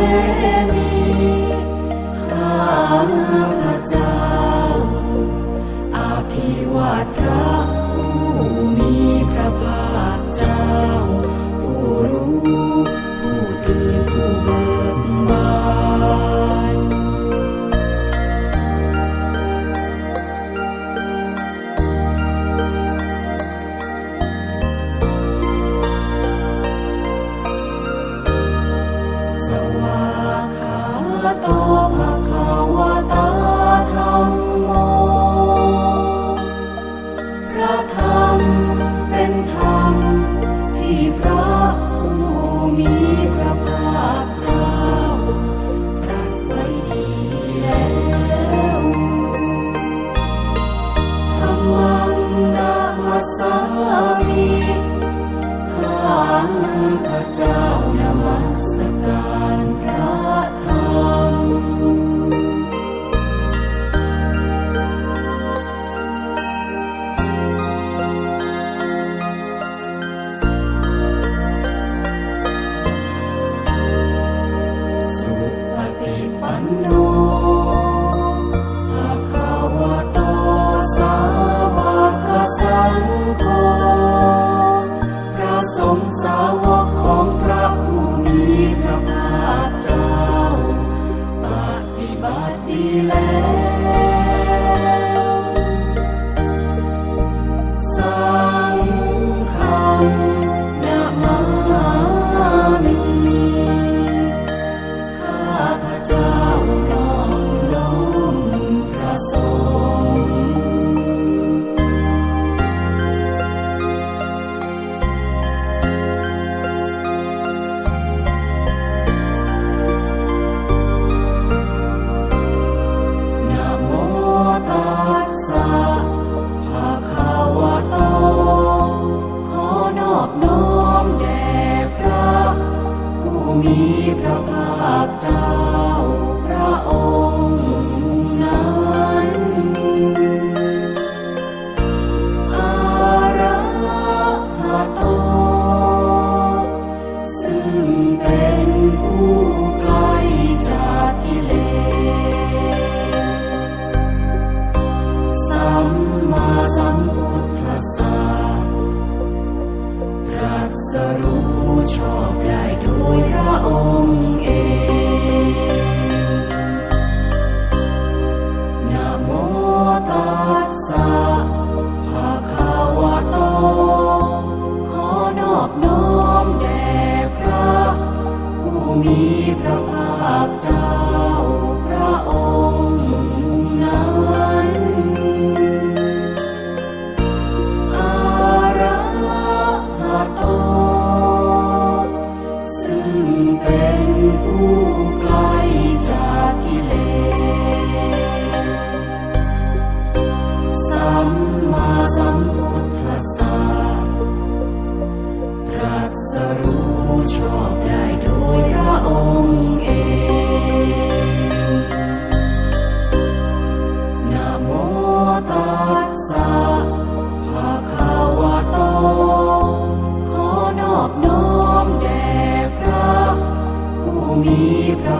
Yeah. พระเจ้านมัสการพระธรรม มีพระภาคเจ้าพระองค์นั้น อาระหะโต ซึ่งเป็นผู้ไกล้จากิเลสัมมาสัมพุทธัสสะตรัสรู้ชอบได้โย ยพระองเองนะโมตัสสะภะคะวะโต ขอนอบน้อมแด่พระ ผู้มีพระ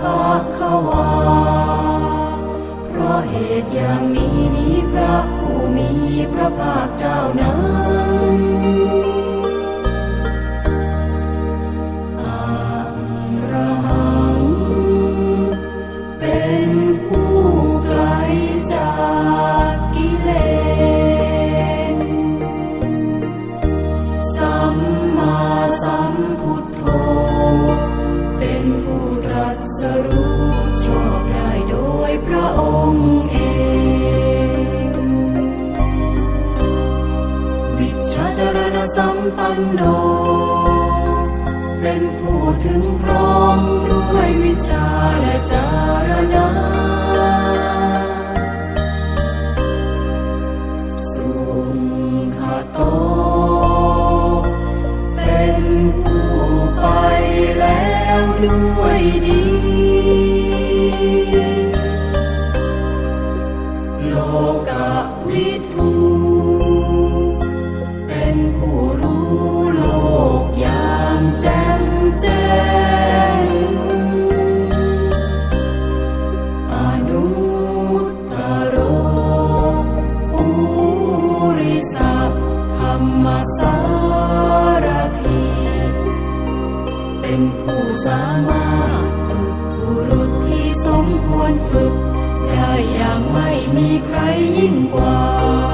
ภาควา เพราะเหตุอย่างนี้นี้พระผู้มีพระภาคเจ้านั้น โด เป็นผู้ถึงพร้อมด้วยวิชาและจารณะสุขโต เป็นผู้ไปแล้วด้วยดี เป็นผู้สามารถฝึกบุรุษที่สมควรฝึก ได้อย่างไม่มีใครยิ่งกว่า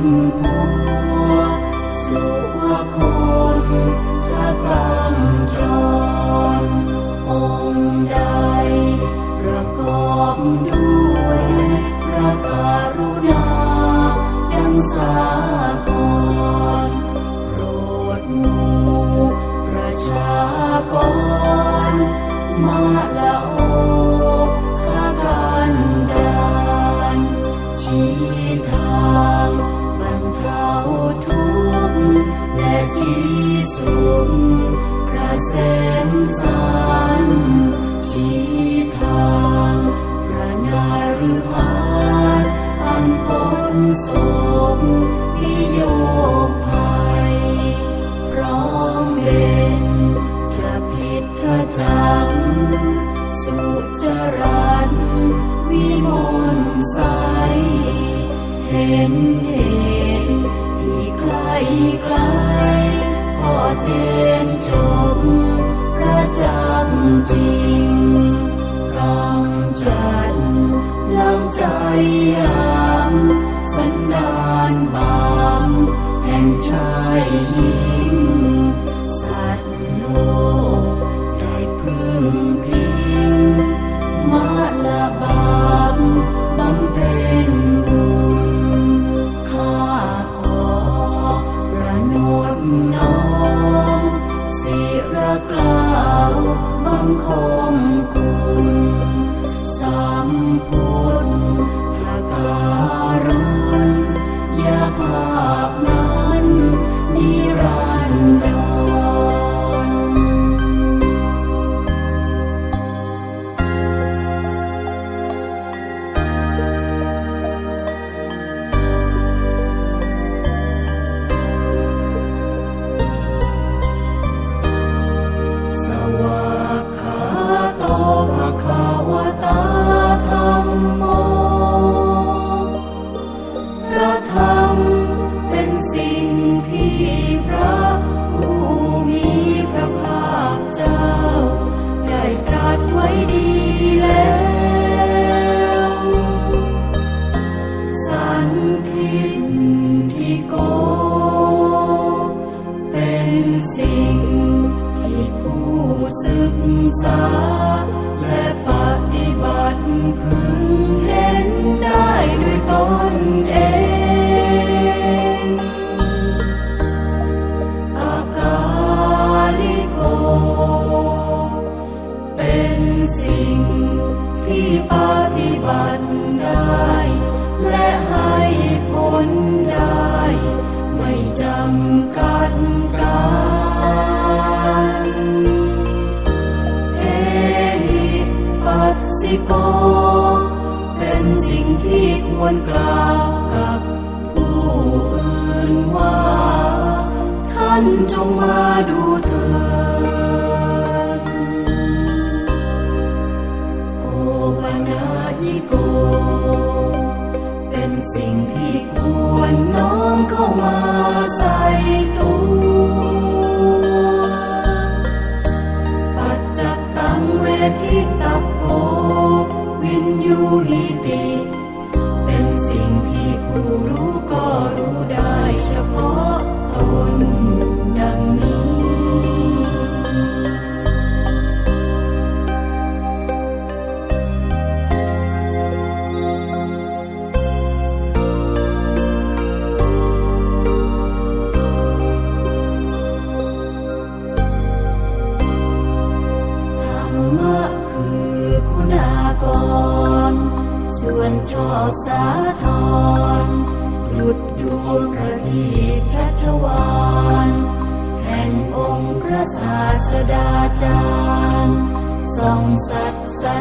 พันพัวสุวคนทกรรมจร องค์ใดประกอบด้วยพระกรุณาดังสาครโปรดมูประชากร มาละโอข้ากันดานชี้ทาง เทาทุกข์และชี้สุขกระเสมสารชี้ทางพระนาริพานอันพ้นโศกพิโยคภัยพร้อมเป็นจะผิดขจักสุจรันวิมลใสเห็นเหตุที่ใกล้ ไกลก็เจนจบประจักจริงกำจัดน้ำใจยามสันดานบามแห่งชายหญิงสัตว์โลกได้พึ่งพิงมาละบา ศึกษา ผลได้ ไม่จำกัดการเอหิปัสสิโก เป็นสิ่งที่ควรกล่าวกับผู้อื่นว่า ท่านจงมาดูเถิด เป็นสิ่งที่ควรน้อมเข้ามาใส่ตัว ปัจจตังเวทิตัปโพวินยูหิติ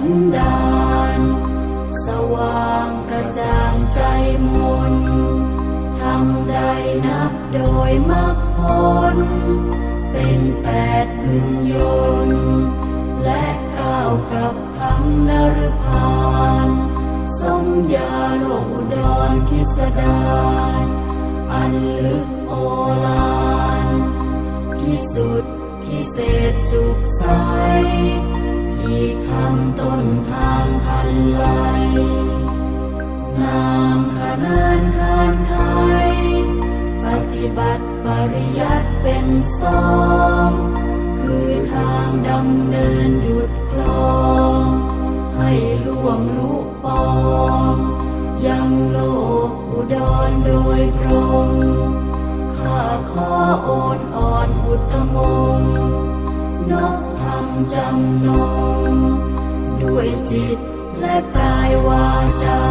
นดานสว่างประจ่างใจมนทำได้นับโดยมรรคผลเป็นแปดพึงยนและก้าวกับทั้งนรพานสมยาโลกอุดรพิสดารอันลึกโอฬารที่สุดพิเศษสุขใส อีกทำต้นทางคันไลนามขนานคานไขปฏิบัติปริยัติเป็นสองคือทางดำเนินดุดคลอง ให้ล่วงลุปอง ยังโลกอุดรโดยตรงข้าขอโอนอ่อนอุตมงค์นก จำนง ด้วยจิตและกายวาจา